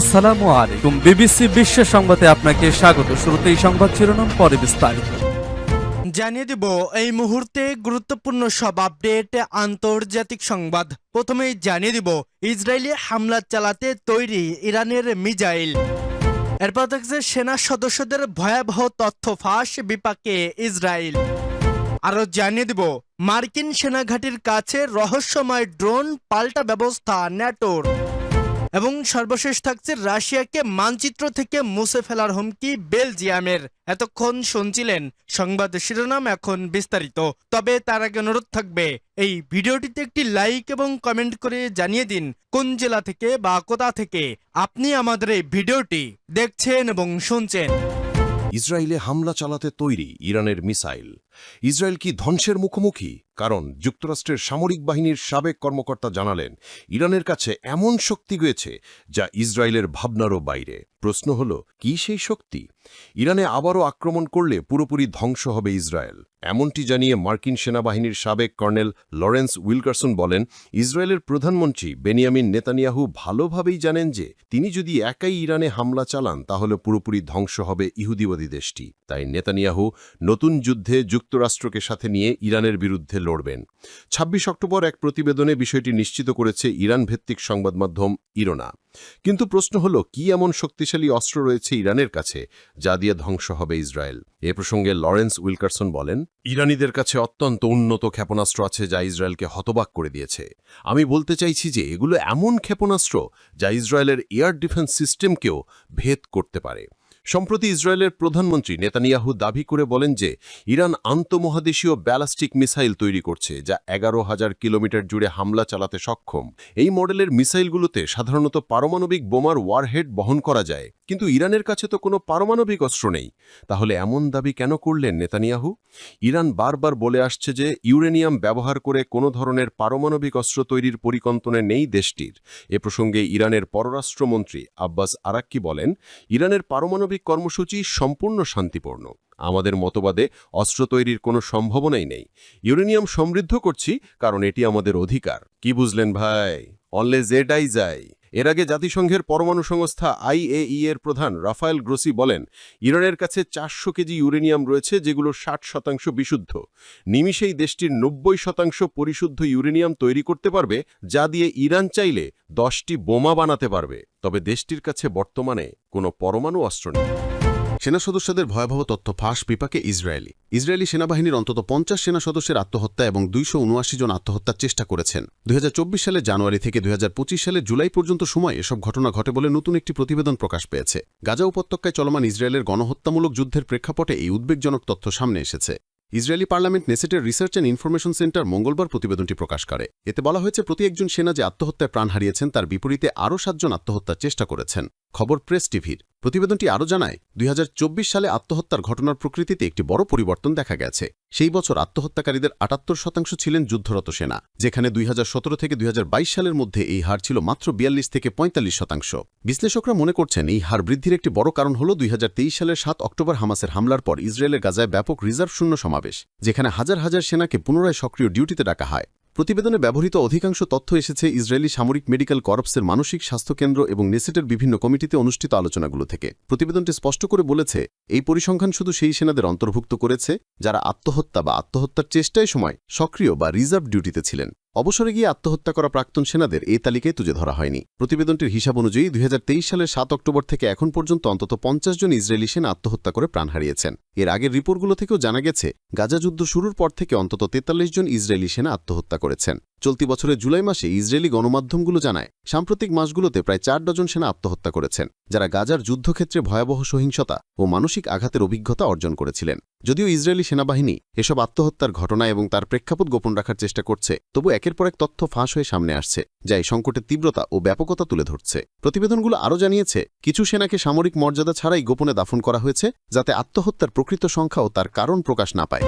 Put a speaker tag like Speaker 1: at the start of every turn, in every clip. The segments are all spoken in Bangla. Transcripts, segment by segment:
Speaker 1: আসসালামু আলাইকুম বিবিসি বিশ্ব সংবাদে আপনাকে স্বাগত শুরুতে এই সংবাদ শিরোনাম পরে বিস্তারিত
Speaker 2: জানিয়ে দিব এই মুহূর্তে গুরুত্বপূর্ণ সব আপডেট আন্তর্জাতিক সংবাদ প্রথমেই জানিয়ে দিব ইসরায়েলি হামলা চালাতে তৈরি ইরানের মিজাইল এরপর দেখছে সেনা সদস্যদের ভয়াবহ তথ্য ফাঁস বিপাকে ইসরায়েল আরও জানিয়ে দিব মার্কিন সেনাঘাটির কাছে রহস্যময় ড্রোন পাল্টা ব্যবস্থা ন্যাটোর এবং সর্বশেষ থাকছে রাশিয়াকে মানচিত্র থেকে মুছে ফেলার হুমকি বেলজিয়ামের এতক্ষণ শুনছিলেন সংবাদ শিরোনাম এখন বিস্তারিত তবে তার আগে অনুরোধ থাকবে এই ভিডিওটিতে একটি লাইক এবং কমেন্ট করে জানিয়ে দিন কোন জেলা থেকে বা কোথা থেকে আপনি আমাদের এই ভিডিওটি দেখছেন এবং শুনছেন
Speaker 3: ইসরায়েলে হামলা চালাতে তৈরি ইরানের মিসাইল ইসরায়েল কি ধ্বংসের মুখোমুখি কারণ যুক্তরাষ্ট্রের সামরিক বাহিনীর সাবেক কর্মকর্তা জানালেন ইরানের কাছে এমন শক্তি রয়েছে যা ইসরায়েলের ভাবনারও বাইরে প্রশ্ন হল কি সেই শক্তি ইরানে আবারও আক্রমণ করলে পুরোপুরি ধ্বংস হবে ইসরায়েল এমনটি জানিয়ে মার্কিন সেনাবাহিনীর সাবেক কর্নেল লরেন্স উইলকারসন বলেন ইসরায়েলের প্রধানমন্ত্রী বেনিয়ামিন নেতানিয়াহু ভালোভাবেই জানেন যে তিনি যদি একাই ইরানে হামলা চালান তাহলে পুরোপুরি ধ্বংস হবে ইহুদিবাদী দেশটি তাই নেতানিয়াহু নতুন যুদ্ধে যুক্তরাষ্ট্রকে সাথে নিয়ে ইরানের বিরুদ্ধে লড়বেন ২৬ অক্টোবর এক প্রতিবেদনে বিষয়টি নিশ্চিত করেছে ইরান ভিত্তিক সংবাদ মাধ্যম ইরোনা কিন্তু প্রশ্ন হলো কি এমন শক্তিশালী অস্ত্র রয়েছে ইরানের কাছে যা দিয়ে ধ্বংস হবে ইসরায়েল এ প্রসঙ্গে লরেন্স উইলকারসন বলেন ইরানিদের কাছে অত্যন্ত উন্নত ক্ষেপণাস্ত্র আছে যা ইসরায়েলকে হতবাক করে দিয়েছে আমি বলতে চাইছি যে এগুলো এমন ক্ষেপণাস্ত্র যা ইসরায়েলের এয়ার ডিফেন্স সিস্টেমকেও ভেদ করতে পারে সম্প্রতি ইসরায়েলের প্রধানমন্ত্রী নেতানিয়াহু দাবি করে বলেন যে ইরান আন্তমহাদেশীয় ব্যালাস্টিক মিসাইল তৈরি করছে যা এগারো হাজার কিলোমিটার জুড়ে হামলা চালাতে সক্ষম এই মডেলের মিসাইলগুলোতে সাধারণত পারমাণবিক বোমার ওয়ারহেড বহন করা যায় কিন্তু ইরানের কাছে তো কোনো পারমাণবিক অস্ত্র নেই তাহলে এমন দাবি কেন করলেন নেতানিয়াহু ইরান বারবার বলে আসছে যে ইউরেনিয়াম ব্যবহার করে কোনো ধরনের পারমাণবিক অস্ত্র তৈরির পরিকল্পনে নেই দেশটির এ প্রসঙ্গে ইরানের পররাষ্ট্রমন্ত্রী আব্বাস আরাক্কি বলেন ইরানের পারমাণবিক কর্মসূচি সম্পূর্ণ শান্তিপূর্ণ আমাদের মতবাদে অস্ত্র তৈরির কোনো সম্ভাবনাই নেই ইউরেনিয়াম সমৃদ্ধ করছি কারণ এটি আমাদের অধিকার কি বুঝলেন ভাই অললে জেডাই যায় এর আগে জাতিসংঘের পরমাণু সংস্থা আইএই এর প্রধান রাফায়েল গ্রোসি বলেন ইরানের কাছে চারশো কেজি ইউরেনিয়াম রয়েছে যেগুলো ষাট শতাংশ বিশুদ্ধ নিমিষেই দেশটির নব্বই শতাংশ পরিশুদ্ধ ইউরেনিয়াম তৈরি করতে পারবে যা দিয়ে ইরান চাইলে দশটি বোমা বানাতে পারবে তবে দেশটির কাছে বর্তমানে কোনো পরমাণু অস্ত্র নেই
Speaker 4: সেনা সদস্যদের ভয়াবহ তথ্য ফাঁস বিপাকে ইসরায়েলি ইসরায়েলি সেনাবাহিনীর অন্তত পঞ্চাশ সেনা সদস্যের আত্মহত্যা এবং দুইশো জন আত্মহত্যার চেষ্টা করেছেন দুই সালে জানুয়ারি থেকে দুই সালের জুলাই পর্যন্ত সময় এসব ঘটনা ঘটে বলে নতুন একটি প্রতিবেদন প্রকাশ পেয়েছে গাজা উপত্যকায় চলমান ইসরায়েলের গণহত্যামূলক যুদ্ধের প্রেক্ষাপটে এই উদ্বেগজনক তথ্য সামনে এসেছে ইসরায়েলি পার্লামেন্ট নেসেটের রিসার্চ অ্যান্ড ইনফরমেশন সেন্টার মঙ্গলবার প্রতিবেদনটি প্রকাশ করে এতে বলা হয়েছে প্রতি একজন সেনা যে আত্মহত্যায় প্রাণ হারিয়েছেন তার বিপরীতে আরও সাতজন আত্মহত্যার চেষ্টা করেছেন খবর প্রেস টিভির প্রতিবেদনটি আরও জানায় দুই সালে আত্মহত্যার ঘটনার প্রকৃতিতে একটি বড় পরিবর্তন দেখা গেছে সেই বছর আত্মহত্যাকারীদের আটাত্তর শতাংশ ছিলেন যুদ্ধরত সেনা যেখানে দুই থেকে দুই সালের মধ্যে এই হার ছিল মাত্র বিয়াল্লিশ থেকে পঁয়তাল্লিশ শতাংশ বিশ্লেষকরা মনে করছেন এই হার বৃদ্ধির একটি বড় কারণ হল দুই সালের সাত অক্টোবর হামাসের হামলার পর ইসরায়েলের গাজায় ব্যাপক রিজার্ভ শূন্য সমাবেশ যেখানে হাজার হাজার সেনাকে পুনরায় সক্রিয় ডিউটিতে ডাকা হয় প্রতিবেদনে ব্যবহৃত অধিকাংশ তথ্য এসেছে ইসরায়েলি সামরিক মেডিকেল করপসের মানসিক স্বাস্থ্যকেন্দ্র এবং নেসেটের বিভিন্ন কমিটিতে অনুষ্ঠিত আলোচনাগুলো থেকে প্রতিবেদনটি স্পষ্ট করে বলেছে এই পরিসংখ্যান শুধু সেই সেনাদের অন্তর্ভুক্ত করেছে যারা আত্মহত্যা বা আত্মহত্যার চেষ্টায় সময় সক্রিয় বা রিজার্ভ ডিউটিতে ছিলেন অবসরে গিয়ে আত্মহত্যা করা প্রাক্তন সেনাদের এই তালিকায় তুলে ধরা হয়নি প্রতিবেদনটির হিসাব অনুযায়ী দুই সালের সাত অক্টোবর থেকে এখন পর্যন্ত অন্তত পঞ্চাশ জন ইসরায়েলি সেনা আত্মহত্যা করে প্রাণ হারিয়েছেন এর আগের রিপোর্টগুলো থেকেও জানা গেছে গাজা যুদ্ধ শুরুর পর থেকে অন্তত তেতাল্লিশ জন ইসরায়েলি সেনা আত্মহত্যা করেছেন চলতি বছরের জুলাই মাসে ইসরায়েলি গণমাধ্যমগুলো জানায় সাম্প্রতিক মাসগুলোতে প্রায় চার ডজন সেনা আত্মহত্যা করেছেন যারা গাজার যুদ্ধক্ষেত্রে ভয়াবহ সহিংসতা ও মানসিক আঘাতের অভিজ্ঞতা অর্জন করেছিলেন যদিও ইসরায়েলি সেনাবাহিনী এসব আত্মহত্যার ঘটনা এবং তার প্রেক্ষাপট গোপন রাখার চেষ্টা করছে তবু একের পর এক তথ্য ফাঁস হয়ে সামনে আসছে যা এই সংকটের তীব্রতা ও ব্যাপকতা তুলে ধরছে প্রতিবেদনগুলো আরও জানিয়েছে কিছু সেনাকে সামরিক মর্যাদা ছাড়াই গোপনে দাফন করা হয়েছে যাতে আত্মহত্যার প্রকৃত সংখ্যা ও তার কারণ প্রকাশ না পায়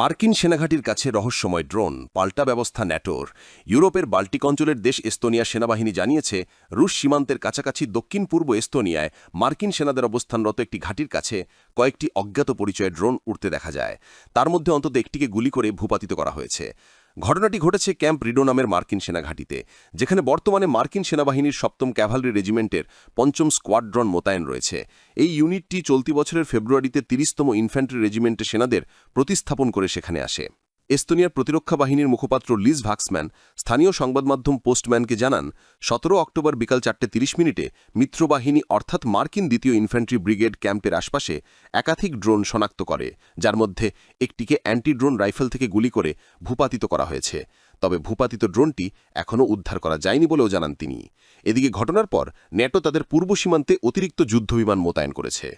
Speaker 5: মার্কিন সেনাঘাটির কাছে রহস্যময় ড্রোন পাল্টা ব্যবস্থা ন্যাটোর ইউরোপের বাল্টিক অঞ্চলের দেশ এস্তোনিয়া সেনাবাহিনী জানিয়েছে রুশ সীমান্তের কাছাকাছি দক্ষিণ পূর্ব এস্তোনিয়ায় মার্কিন সেনাদের অবস্থানরত একটি ঘাটির কাছে কয়েকটি অজ্ঞাত পরিচয়ে ড্রোন উড়তে দেখা যায় তার মধ্যে অন্তত একটিকে গুলি করে ভূপাতিত করা হয়েছে ঘটনাটি ঘটেছে ক্যাম্প রিডো নামের মার্কিন সেনাঘাটিতে যেখানে বর্তমানে মার্কিন সেনাবাহিনীর সপ্তম ক্যাভালরি রেজিমেন্টের পঞ্চম স্কোয়াড্রন মোতায়েন রয়েছে এই ইউনিটটি চলতি বছরের ফেব্রুয়ারিতে তিরিশতম ইনফ্যান্ট্রি রেজিমেন্টের সেনাদের প্রতিস্থাপন করে সেখানে আসে এস্তোনিয়ার প্রতিরক্ষা বাহিনীর মুখপাত্র লিজ ভাক্সম্যান স্থানীয় সংবাদমাধ্যম পোস্টম্যানকে জানান সতেরো অক্টোবর বিকাল চারটে তিরিশ মিনিটে মিত্রবাহিনী অর্থাৎ মার্কিন দ্বিতীয় ইনফ্যান্ট্রি ব্রিগেড ক্যাম্পের আশপাশে একাধিক ড্রোন শনাক্ত করে যার মধ্যে একটিকে অ্যান্টি ড্রোন রাইফেল থেকে গুলি করে ভূপাতিত করা হয়েছে তবে ভূপাতিত ড্রোনটি এখনও উদ্ধার করা যায়নি বলেও জানান তিনি এদিকে ঘটনার পর ন্যাটো তাদের পূর্ব সীমান্তে অতিরিক্ত যুদ্ধবিমান মোতায়েন করেছে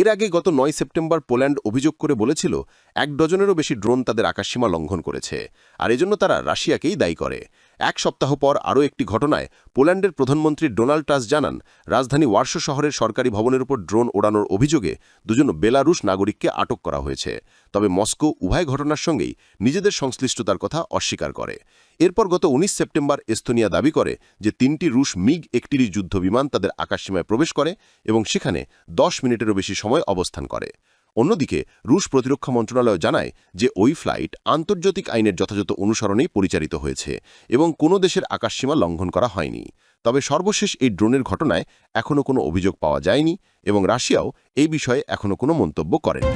Speaker 5: এর আগে গত নয় সেপ্টেম্বর পোল্যান্ড অভিযোগ করে বলেছিল এক ডজনেরও বেশি ড্রোন তাদের আকাশসীমা লঙ্ঘন করেছে আর এজন্য তারা রাশিয়াকেই দায়ী করে এক সপ্তাহ পর আরও একটি ঘটনায় পোল্যান্ডের প্রধানমন্ত্রী ডোনাল্ড টাস্ক জানান রাজধানী ওয়ার্সো শহরের সরকারি ভবনের উপর ড্রোন ওড়ানোর অভিযোগে দুজন বেলারুশ নাগরিককে আটক করা হয়েছে তবে মস্কো উভয় ঘটনার সঙ্গেই নিজেদের সংশ্লিষ্টতার কথা অস্বীকার করে এরপর গত ১৯ সেপ্টেম্বর এস্তোনিয়া দাবি করে যে তিনটি রুশ মিগ একটিরই বিমান তাদের আকাশসীমায় প্রবেশ করে এবং সেখানে দশ মিনিটেরও বেশি সময় অবস্থান করে অন্যদিকে রুশ প্রতিরক্ষা মন্ত্রণালয় জানায় যে ওই ফ্লাইট আন্তর্জাতিক আইনের যথাযথ অনুসরণেই পরিচালিত হয়েছে এবং কোনো দেশের আকাশসীমা লঙ্ঘন করা হয়নি তবে সর্বশেষ এই ড্রোনের ঘটনায় এখনও কোনো অভিযোগ পাওয়া যায়নি এবং রাশিয়াও এই বিষয়ে এখনও কোনো মন্তব্য করেনি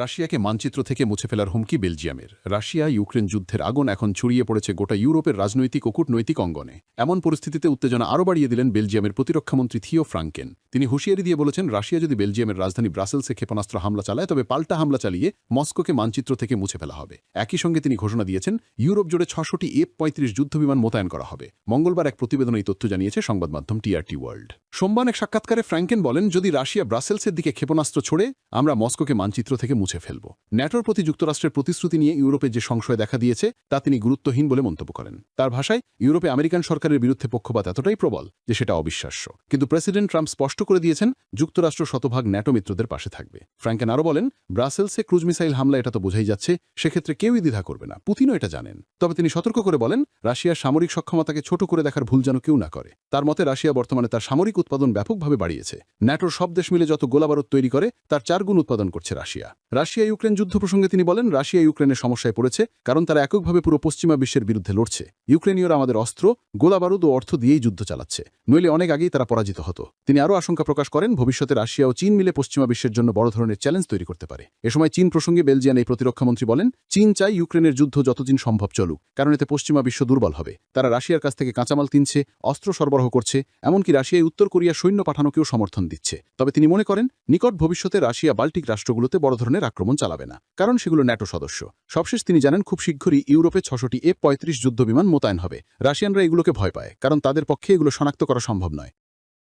Speaker 6: রাশিয়াকে মানচিত্র থেকে মুছে ফেলার হুমকি বেলজিয়ামের রাশিয়া ইউক্রেন যুদ্ধের আগুন এখন ছড়িয়ে পড়েছে গোটা ইউরোপের রাজনৈতিক ও কূটনৈতিক অঙ্গনে এমন পরিস্থিতিতে উত্তেজনা আরও বাড়িয়ে দিলেন বেলজিয়ামের প্রতিরক্ষামন্ত্রী থিও ফ্রাঙ্কেন তিনি হুঁশিয়ারি দিয়ে বলেছেন রাশিয়া যদি বেলজিয়ামের রাজধানী ব্রাসেলসে ক্ষেপণাস্ত্র হামলা চালায় তবে পাল্টা হামলা চালিয়ে মস্কোকে মানচিত্র থেকে মুছে ফেলা হবে একই সঙ্গে তিনি ঘোষণা দিয়েছেন ইউরোপ জুড়ে ছশোটি এফ পঁয়ত্রিশ যুদ্ধবিমান মোতায়েন করা হবে মঙ্গলবার এক প্রতিবেদনে এই তথ্য জানিয়েছে সংবাদ মাধ্যম টিআরটি ওয়ার্ল্ড সোমবার এক সাক্ষাৎকারে ফ্র্যাঙ্কেন বলেন যদি রাশিয়া ব্রাসেলসের দিকে ক্ষেপণাস্ত্র ছড়ে আমরা মস্কোকে মানচিত্র থেকে মুছে ফেলব ন্যাটোর প্রতি যুক্তরাষ্ট্রের প্রতিশ্রুতি নিয়ে ইউরোপে যে সংশয় দেখা দিয়েছে তা তিনি গুরুত্বহীন বলে মন্তব্য করেন তার ভাষায় ইউরোপে আমেরিকান সরকারের বিরুদ্ধে পক্ষপাত এতটাই প্রবল যে সেটা অবিশ্বাস্য কিন্তু প্রেসিডেন্ট ট্রাম্প স্পষ্ট করে দিয়েছেন যুক্তরাষ্ট্র শতভাগ ন্যাটো মিত্রদের পাশে থাকবে ফ্র্যাঙ্কেন আরও বলেন ব্রাসেলসে ক্রুজ মিসাইল হামলা এটা তো বোঝাই যাচ্ছে সেক্ষেত্রে কেউই দ্বিধা করবে না পুতিনও এটা জানেন তবে তিনি সতর্ক করে বলেন রাশিয়ার সামরিক সক্ষমতাকে ছোট করে দেখার ভুল যেন কেউ না করে তার মতে রাশিয়া বর্তমানে তার সামরিক উৎপাদন ব্যাপকভাবে বাড়িয়েছে ন্যাটোর সব দেশ মিলে যত গোলাবারত তৈরি করে তার চারগুণ উৎপাদন করছে রাশিয়া রাশিয়া ইউক্রেন যুদ্ধ প্রসঙ্গে তিনি বলেন রাশিয়া ইউক্রেনের সমস্যায় পড়েছে কারণ তারা এককভাবে পুরো পশ্চিমা বিশ্বের বিরুদ্ধে লড়ছে ইউক্রেনীয়রা আমাদের অস্ত্র গোলাবারুদ ও অর্থ দিয়েই যুদ্ধ চালাচ্ছে নইলে অনেক আগেই তারা পরাজিত হতো তিনি আরও আশঙ্কা প্রকাশ করেন ভবিষ্যতে রাশিয়া ও চীন মিলে পশ্চিমা বিশ্বের জন্য বড় ধরনের চ্যালেঞ্জ তৈরি করতে পারে এ সময় চীন প্রসঙ্গে বেলজিয়ান এই প্রতিরক্ষামন্ত্রী বলেন চীন চাই ইউক্রেনের যুদ্ধ যতদিন সম্ভব চলুক কারণ এতে পশ্চিমা বিশ্ব দুর্বল হবে তারা রাশিয়ার কাছ থেকে কাঁচামাল কিনছে অস্ত্র সরবরাহ করছে এমনকি রাশিয়ায় উত্তর কোরিয়া সৈন্য পাঠানোকেও সমর্থন দিচ্ছে তবে তিনি মনে করেন নিকট ভবিষ্যতে রাশিয়া বাল্টিক রাষ্ট্রগুলোতে বড় ধরনের ইসরায়েল আক্রমণ চালাবে না কারণ সেগুলো ন্যাটো সদস্য সবশেষ তিনি জানেন খুব শীঘ্রই ইউরোপে ছশোটি এ পঁয়ত্রিশ যুদ্ধবিমান মোতায়েন হবে রাশিয়ানরা এগুলোকে ভয় পায় কারণ তাদের পক্ষে এগুলো শনাক্ত করা সম্ভব নয়